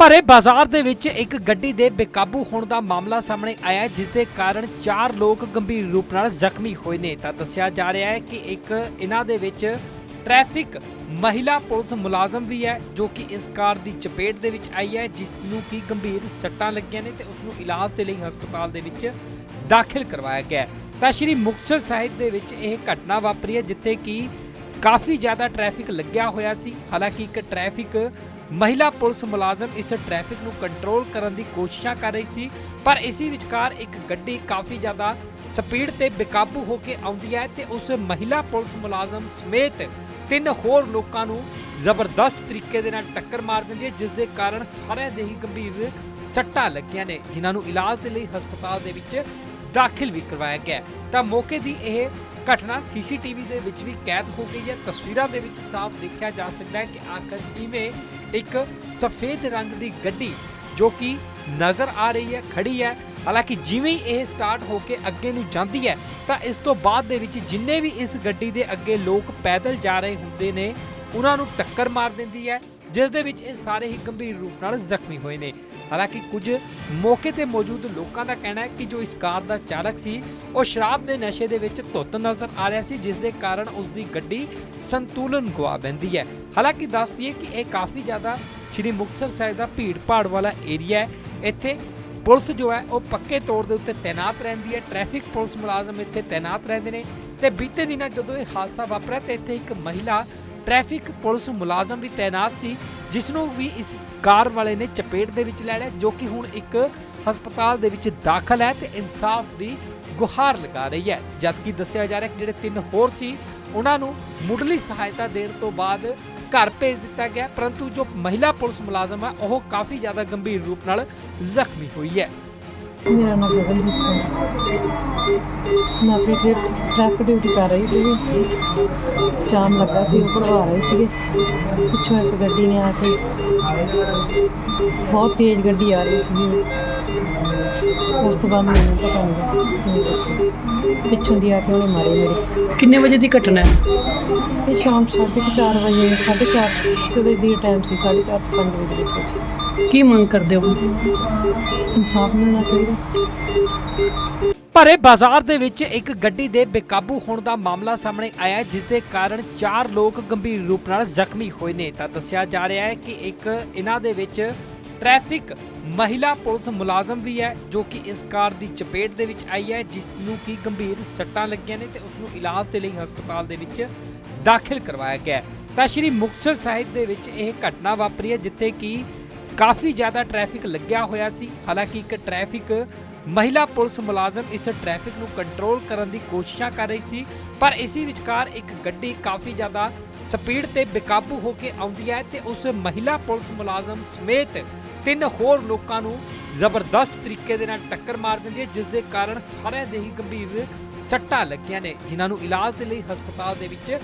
ਭਰੇ ਬਾਜ਼ਾਰ ਦੇ ਵਿੱਚ ਇੱਕ ਗੱਡੀ ਦੇ ਬੇਕਾਬੂ ਹੋਣ ਦਾ ਮਾਮਲਾ ਸਾਹਮਣੇ ਆਇਆ ਹੈ, ਜਿਸ ਦੇ ਕਾਰਨ ਚਾਰ ਲੋਕ ਗੰਭੀਰ ਰੂਪ ਨਾਲ ਜ਼ਖਮੀ ਹੋਏ ਨੇ ਤਾਂ ਦੱਸਿਆ ਜਾ ਰਿਹਾ ਹੈ ਕਿ ਇੱਕ ਇਹਨਾਂ ਦੇ ਵਿੱਚ ਟ੍ਰੈਫਿਕ ਮਹਿਲਾ ਪੁਲਿਸ ਮੁਲਾਜ਼ਮ ਵੀ ਹੈ ਜੋ ਕਿ ਇਸ ਕਾਰ ਦੀ ਚਪੇਟ ਦੇ ਵਿੱਚ ਆਈ ਹੈ ਜਿਸ ਨੂੰ ਕਿ ਗੰਭੀਰ ਸੱਟਾਂ ਲੱਗੀਆਂ ਨੇ ਤੇ ਉਸ ਨੂੰ ਇਲਾਜ ਦੇ ਲਈ ਹਸਪਤਾਲ ਦੇ ਵਿੱਚ ਦਾਖਲ ਕਰਵਾਇਆ ਗਿਆ ਹੈ। ਤਾਂ ਸ਼੍ਰੀ ਮੁਕਤਸਰ ਸਾਹਿਬ ਦੇ ਵਿੱਚ ਇਹ ਘਟਨਾ ਵਾਪਰੀ ਹੈ ਜਿੱਥੇ ਕਿ ਕਾਫੀ ਜ਼ਿਆਦਾ ਟ੍ਰੈਫਿਕ ਲੱਗਿਆ ਹੋਇਆ ਸੀ ਹਾਲਾਂਕਿ ਇੱਕ ਟ੍ਰੈਫਿਕ ਮਹਿਲਾ ਪੁਲਿਸ ਮੁਲਾਜ਼ਮ ਇਸ ਟ੍ਰੈਫਿਕ ਨੂੰ ਕੰਟਰੋਲ ਕਰਨ ਦੀ ਕੋਸ਼ਿਸ਼ਾਂ ਕਰ ਰਹੀ ਸੀ, ਪਰ ਇਸੇ ਵਿਚਕਾਰ ਇੱਕ ਗੱਡੀ ਕਾਫੀ ਜ਼ਿਆਦਾ ਸਪੀਡ ਤੇ ਬੇਕਾਬੂ ਹੋ ਕੇ ਆਉਂਦੀ ਹੈ ਤੇ ਉਸ ਮਹਿਲਾ ਪੁਲਿਸ ਮੁਲਾਜ਼ਮ ਸਮੇਤ ਤਿੰਨ ਹੋਰ ਲੋਕਾਂ ਨੂੰ ਜ਼ਬਰਦਸਤ ਤਰੀਕੇ ਦੇ ਨਾਲ ਟੱਕਰ ਮਾਰ ਦਿੰਦੀ ਹੈ, ਜਿਸ ਦੇ ਕਾਰਨ ਸਾਰਿਆਂ ਦੇ ਹੀ ਗੰਭੀਰ ਸੱਟਾਂ ਲੱਗੀਆਂ ਨੇ, ਜਿਨ੍ਹਾਂ ਨੂੰ ਇਲਾਜ ਦੇ ਲਈ ਹਸਪਤਾਲ ਦੇ ਵਿੱਚ ਦਾਖਲ ਵੀ ਕਰਵਾਇਆ ਗਿਆ ਤਾਂ ਮੌਕੇ ਦੀ ਇਹ ਘਟਨਾ ਸੀਸੀਟੀਵੀ ਦੇ ਵਿੱਚ ਵੀ ਕੈਦ ਹੋ ਗਈ ਹੈ। ਤਸਵੀਰਾਂ ਦੇ ਵਿੱਚ ਸਾਫ਼ ਦੇਖਿਆ ਜਾ ਸਕਦਾ ਹੈ ਕਿ ਆਖਰ ਕਿਵੇਂ ਇੱਕ ਸਫੇਦ ਰੰਗ ਦੀ ਗੱਡੀ ਜੋ ਕਿ ਨਜ਼ਰ ਆ ਰਹੀ ਹੈ, ਖੜੀ ਹੈ, ਹਾਲਾਂਕਿ ਜਿਵੇਂ ਇਹ ਸਟਾਰਟ ਹੋ ਕੇ ਅੱਗੇ ਨੂੰ ਜਾਂਦੀ ਹੈ, ਤਾਂ ਇਸ ਤੋਂ ਬਾਅਦ ਦੇ ਵਿੱਚ ਜਿੰਨੇ ਵੀ ਇਸ ਗੱਡੀ ਦੇ ਅੱਗੇ ਲੋਕ ਪੈਦਲ ਜਾ ਰਹੇ ਹੁੰਦੇ ਨੇ, ਉਹਨਾਂ ਨੂੰ ਟੱਕਰ ਮਾਰ ਦਿੰਦੀ ਹੈ। ਜਿਸ ਦੇ ਵਿੱਚ ਇਹ ਸਾਰੇ ਹੀ ਗੰਭੀਰ ਰੂਪ ਨਾਲ ਜ਼ਖਮੀ ਹੋਏ ਨੇ। ਹਾਲਾਂਕਿ ਕੁਝ ਮੌਕੇ ਤੇ ਮੌਜੂਦ ਲੋਕਾਂ ਦਾ ਕਹਿਣਾ ਹੈ ਕਿ ਜੋ ਇਸ ਕਾਰ ਦਾ ਚਾਲਕ ਸੀ, ਉਹ ਸ਼ਰਾਬ ਦੇ ਨਸ਼ੇ ਦੇ ਵਿੱਚ ਧੁੱਤ ਨਜ਼ਰ ਆ ਰਿਹਾ ਸੀ, ਜਿਸ ਦੇ ਕਾਰਨ ਉਸ ਦੀ ਗੱਡੀ ਸੰਤੁਲਨ ਗਵਾ ਬੈਂਦੀ ਹੈ। ਹਾਲਾਂਕਿ ਦੱਸ ਦਈਏ ਕਿ ਇਹ ਕਾਫੀ ਜ਼ਿਆਦਾ ਸ਼੍ਰੀ ਮੁਕਤਸਰ ਸਾਹਿਬ ਦਾ ਭੀੜ ਭਾੜ ਵਾਲਾ ਏਰੀਆ ਹੈ। ਇੱਥੇ ਪੁਲਿਸ ਜੋ ਹੈ, ਉਹ ਪੱਕੇ ਤੌਰ ਦੇ ਉੱਤੇ ਤਾਇਨਾਤ ਰਹਿੰਦੀ ਹੈ। ਟ੍ਰੈਫਿਕ ਪੁਲਿਸ ਮੁਲਾਜ਼ਮ ਇੱਥੇ ਤਾਇਨਾਤ ਰਹਿੰਦੇ ਨੇ ਤੇ ਬੀਤੇ ਦਿਨਾਂ ਜਦੋਂ ਇਹ ਹਾਦਸਾ ਵਾਪਰਿਆ, ਤੇ ਇੱਥੇ ਇੱਕ ਮਹਿਲਾ ਟ੍ਰੈਫਿਕ ਪੁਲਿਸ ਮੁਲਾਜ਼ਮ ਵੀ ਤਾਇਨਾਤ ਸੀ ਜਿਸ ਨੂੰ ਵੀ ਇਸ ਕਾਰ ਵਾਲੇ ਨੇ ਚਪੇਟ ਦੇ ਵਿੱਚ ਲੈ ਲਿਆ, ਜੋ ਕਿ ਹੁਣ ਇੱਕ ਹਸਪਤਾਲ ਦੇ ਵਿੱਚ ਦਾਖਲ ਹੈ ਤੇ ਇਨਸਾਫ ਦੀ ਗੁਹਾਰ ਲਗਾ ਰਹੀ ਹੈ। ਜਦਕਿ ਦੱਸਿਆ ਜਾ ਰਿਹਾ ਕਿ ਜਿਹੜੇ ਤਿੰਨ ਹੋਰ ਸੀ, ਉਹਨਾਂ ਨੂੰ ਮੁੱਢਲੀ ਸਹਾਇਤਾ ਦੇਣ ਤੋਂ ਬਾਅਦ ਘਰ ਭੇਜ ਦਿੱਤਾ ਗਿਆ, ਪਰੰਤੂ ਜੋ ਮਹਿਲਾ ਪੁਲਿਸ ਮੁਲਾਜ਼ਮ ਹੈ, ਉਹ ਕਾਫੀ ਜ਼ਿਆਦਾ ਗੰਭੀਰ ਰੂਪ ਨਾਲ ਜ਼ਖਮੀ ਹੋਈ ਹੈ। ਮੇਰਾ ਨਾਮ ਗਗਨਦੀਪ ਕੌਰ ਮੈਂ ਆਪਣੀ ਟ੍ਰਿਪ ਟਰੈਕ ਡਿਊਟੀ ਕਰ ਰਹੀ ਸੀ ਜਾਮ ਲੱਗਾ ਸੀ ਉਹ ਭਰਵਾ ਰਹੇ ਸੀਗੇ। ਪਿੱਛੋਂ ਇੱਕ ਗੱਡੀ ਨੇ ਆ ਕੇ ਬਹੁਤ ਤੇਜ਼ ਗੱਡੀ ਆ ਰਹੀ ਸੀ ਉਸ ਤੋਂ ਬਾਅਦ ਮੈਨੂੰ ਪਤਾ ਨਹੀਂ ਬੱਚੇ ਪਿੱਛੋਂ ਦੀ ਆ ਕੇ ਉਹਨੇ ਮਾਰੇ ਮੇਰੇ। ਕਿੰਨੇ ਵਜੇ ਦੀ ਘਟਨਾ ਹੈ? ਇਹ ਸ਼ਾਮ 4:30 ਵਜੇ 4:30 ਵਜੇ ਦੀ ਟਾਈਮ ਸੀ 4:30 5 ਵਜੇ ਦੇ ਵਿੱਚ ਵਿੱਚ। ਕੀ ਮੰਗ ਕਰਦੇ ਹੋ? ਇਨਸਾਫ ਮਿਲਣਾ ਚਾਹੀਦਾ। ਭਰੇ ਬਾਜ਼ਾਰ ਦੇ ਵਿੱਚ ਇੱਕ ਗੱਡੀ ਦੇ ਬੇਕਾਬੂ ਹੋਣ ਦਾ ਮਾਮਲਾ ਸਾਹਮਣੇ ਆਇਆ ਜਿਸ ਦੇ ਕਾਰਨ ਚਾਰ ਲੋਕ ਗੰਭੀਰ ਰੂਪ ਨਾਲ ਜ਼ਖਮੀ ਹੋਏ ਨੇ। ਤਾਂ ਦੱਸਿਆ ਜਾ ਰਿਹਾ ਹੈ ਕਿ ਇੱਕ ਇਹਨਾਂ ਦੇ ਵਿੱਚ ਟ੍ਰੈਫਿਕ ਮਹਿਲਾ ਪੁਲਿਸ ਮੁਲਾਜ਼ਮ ਵੀ ਹੈ, ਜੋ ਕਿ ਇਸ ਕਾਰ ਦੀ ਚਪੇਟ ਦੇ ਵਿੱਚ ਆਈ ਹੈ ਜਿਸ ਨੂੰ ਕਿ ਗੰਭੀਰ ਸੱਟਾਂ ਲੱਗੀਆਂ ਨੇ ਤੇ ਉਸ ਨੂੰ ਇਲਾਜ ਦੇ ਲਈ ਹਸਪਤਾਲ ਦੇ ਵਿੱਚ ਦਾਖਲ ਕਰਵਾਇਆ ਗਿਆ ਤਾਂ ਸ਼੍ਰੀ ਮੁਕਤਸਰ ਸਾਹਿਬ ਦੇ ਵਿੱਚ ਇਹ ਘਟਨਾ ਵਾਪਰੀ ਹੈ, ਜਿੱਥੇ ਕਿ ਕਾਫੀ ਜ਼ਿਆਦਾ ਟ੍ਰੈਫਿਕ ਲੱਗਿਆ ਹੋਇਆ ਸੀ। ਹਾਲਾਂਕਿ ਇੱਕ ਟ੍ਰੈਫਿਕ ਮਹਿਲਾ ਪੁਲਿਸ ਮੁਲਾਜ਼ਮ ਇਸ ਟ੍ਰੈਫਿਕ ਨੂੰ ਕੰਟਰੋਲ ਕਰਨ ਦੀ ਕੋਸ਼ਿਸ਼ਾਂ ਕਰ ਰਹੀ ਸੀ, ਪਰ ਇਸੇ ਵਿਚਕਾਰ ਇੱਕ ਗੱਡੀ ਕਾਫੀ ਜ਼ਿਆਦਾ ਸਪੀਡ ਤੇ ਬੇਕਾਬੂ ਹੋ ਕੇ ਆਉਂਦੀ ਹੈ ਤੇ ਉਸ ਮਹਿਲਾ ਪੁਲਿਸ ਮੁਲਾਜ਼ਮ ਸਮੇਤ ਤਿੰਨ ਹੋਰ ਲੋਕਾਂ ਨੂੰ ਜ਼ਬਰਦਸਤ ਤਰੀਕੇ ਦੇ ਨਾਲ ਟੱਕਰ ਮਾਰ ਦਿੰਦੀ ਹੈ ਜਿਸ ਦੇ ਕਾਰਨ ਸਾਰਿਆਂ ਦੇ ਹੀ ਗੰਭੀਰ ਸੱਟਾਂ ਲੱਗੀਆਂ ਨੇ, ਜਿਨ੍ਹਾਂ ਨੂੰ ਇਲਾਜ ਦੇ ਲਈ ਹਸਪਤਾਲ ਦੇ ਵਿੱਚ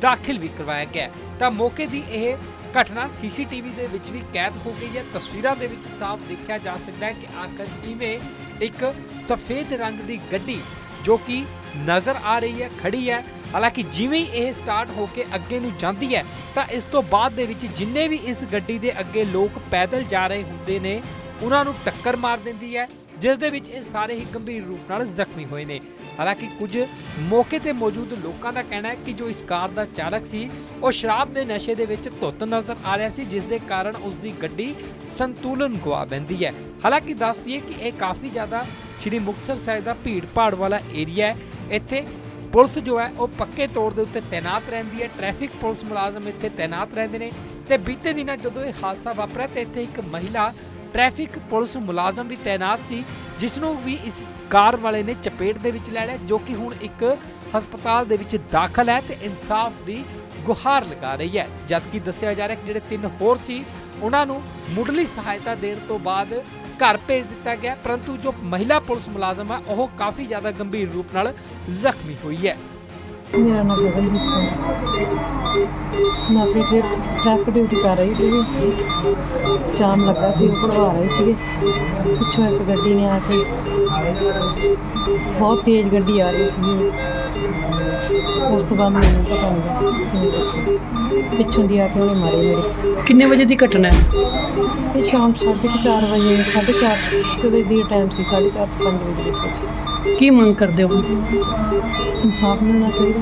ਦਾਖਲ ਵੀ ਕਰਵਾਇਆ ਗਿਆ ਤਾਂ ਮੌਕੇ ਦੀ ਇਹ ਘਟਨਾ ਸੀਸੀਟੀਵੀ ਦੇ ਵਿੱਚ ਵੀ ਕੈਦ ਹੋ ਗਈ ਹੈ। ਤਸਵੀਰਾਂ ਦੇ ਵਿੱਚ ਸਾਫ਼ ਦੇਖਿਆ ਜਾ ਸਕਦਾ ਹੈ ਕਿ ਆਖਰ ਕਿਵੇਂ ਇੱਕ ਸਫੇਦ ਰੰਗ ਦੀ ਗੱਡੀ ਜੋ ਕਿ ਨਜ਼ਰ ਆ ਰਹੀ ਹੈ, ਖੜੀ ਹੈ, ਹਾਲਾਂਕਿ ਜਿਵੇਂ ਇਹ ਸਟਾਰਟ ਹੋ ਕੇ ਅੱਗੇ ਨੂੰ ਜਾਂਦੀ ਹੈ, ਤਾਂ ਇਸ ਤੋਂ ਬਾਅਦ ਦੇ ਵਿੱਚ ਜਿੰਨੇ ਵੀ ਇਸ ਗੱਡੀ ਦੇ ਅੱਗੇ ਲੋਕ ਪੈਦਲ ਜਾ ਰਹੇ ਹੁੰਦੇ ਨੇ, ਉਹਨਾਂ ਨੂੰ ਟੱਕਰ ਮਾਰ ਦਿੰਦੀ ਹੈ। ਜਿਸ ਦੇ ਵਿੱਚ ਇਹ ਸਾਰੇ ਹੀ ਗੰਭੀਰ ਰੂਪ ਨਾਲ ਜ਼ਖਮੀ ਹੋਏ ਨੇ। ਹਾਲਾਂਕਿ ਕੁਝ ਮੌਕੇ ਤੇ ਮੌਜੂਦ ਲੋਕਾਂ ਦਾ ਕਹਿਣਾ ਹੈ ਕਿ ਜੋ ਇਸ ਕਾਰ ਦਾ ਚਾਲਕ ਸੀ, ਉਹ ਸ਼ਰਾਬ ਦੇ ਨਸ਼ੇ ਦੇ ਵਿੱਚ ਧੁੱਤ ਨਜ਼ਰ ਆ ਰਿਹਾ ਸੀ, ਜਿਸ ਦੇ ਕਾਰਨ ਉਸ ਦੀ ਗੱਡੀ ਸੰਤੁਲਨ ਗਵਾ ਬੈਂਦੀ ਹੈ। ਹਾਲਾਂਕਿ ਦੱਸ ਦਈਏ ਕਿ ਇਹ ਕਾਫੀ ਜ਼ਿਆਦਾ ਸ਼੍ਰੀ ਮੁਕਤਸਰ ਸਾਹਿਬ ਦਾ ਭੀੜ ਭਾੜ ਵਾਲਾ ਏਰੀਆ ਹੈ। ਇੱਥੇ ਪੁਲਿਸ ਜੋ ਹੈ, ਉਹ ਪੱਕੇ ਤੌਰ ਦੇ ਉੱਤੇ ਤਾਇਨਾਤ ਰਹਿੰਦੀ ਹੈ। ਟ੍ਰੈਫਿਕ ਪੁਲਿਸ ਮੁਲਾਜ਼ਮ ਇੱਥੇ ਤਾਇਨਾਤ ਰਹਿੰਦੇ ਨੇ ਤੇ ਬੀਤੇ ਦਿਨਾਂ ਜਦੋਂ ਇਹ ਹਾਦਸਾ ਵਾਪਰਿਆ, ਤੇ ਇੱਥੇ ਇੱਕ ਮਹਿਲਾ ਟ੍ਰੈਫਿਕ ਪੁਲਿਸ ਮੁਲਾਜ਼ਮ ਵੀ ਤਾਇਨਾਤ ਸੀ ਜਿਸ ਨੂੰ ਵੀ ਇਸ ਕਾਰ ਵਾਲੇ ਨੇ ਚਪੇਟ ਦੇ ਵਿੱਚ ਲੈ ਲਿਆ, ਜੋ ਕਿ ਹੁਣ ਇੱਕ ਹਸਪਤਾਲ ਦੇ ਵਿੱਚ ਦਾਖਲ ਹੈ ਤੇ ਇਨਸਾਫ ਦੀ ਗੁਹਾਰ ਲਗਾ ਰਹੀ ਹੈ। ਜਦਕਿ ਦੱਸਿਆ ਜਾ ਰਿਹਾ ਕਿ ਜਿਹੜੇ ਤਿੰਨ ਹੋਰ ਸੀ, ਉਹਨਾਂ ਨੂੰ ਮੁੱਢਲੀ ਸਹਾਇਤਾ ਦੇਣ ਤੋਂ ਬਾਅਦ ਘਰ ਭੇਜ ਦਿੱਤਾ ਗਿਆ, ਪਰੰਤੂ ਜੋ ਮਹਿਲਾ ਪੁਲਿਸ ਮੁਲਾਜ਼ਮ ਹੈ, ਉਹ ਕਾਫੀ ਜ਼ਿਆਦਾ ਗੰਭੀਰ ਰੂਪ ਨਾਲ ਜ਼ਖਮੀ ਹੋਈ ਹੈ। ਮੇਰਾ ਨਾਮ ਗਗਨਦੀਪ ਕੌਰ ਮੈਂ ਆਪਣੀ ਟ੍ਰਿਪ ਟਰੈਕ ਡਿਊਟੀ ਕਰ ਰਹੀ ਸੀ ਜਾਮ ਲੱਗਾ ਸੀ ਉਹ ਭਰਵਾ ਰਹੇ ਸੀਗੇ। ਪਿੱਛੋਂ ਇੱਕ ਗੱਡੀ ਨੇ ਆ ਕੇ ਬਹੁਤ ਤੇਜ਼ ਗੱਡੀ ਆ ਰਹੀ ਸੀ ਉਸ ਤੋਂ ਬਾਅਦ ਮੈਨੂੰ ਪਤਾ ਨਹੀਂ ਕਿਵੇਂ ਬੱਚੇ ਪਿੱਛੋਂ ਦੀ ਆ ਕੇ ਉਹਨੇ ਮਾਰੇ ਮੇਰੇ। ਕਿੰਨੇ ਵਜੇ ਦੀ ਘਟਨਾ ਹੈ? ਇਹ ਸ਼ਾਮ 4:30 ਵਜੇ 4:30 ਕਦੇ ਦੀ ਟਾਈਮ ਸੀ 4:30 ਤੋਂ 5 ਵਜੇ ਦੇ ਵਿੱਚ ਵਿੱਚ। ਕੀ ਮੰਗ ਕਰਦੇ ਹੋ? ਇਨਸਾਫ ਮਿਲਣਾ ਚਾਹੀਦਾ।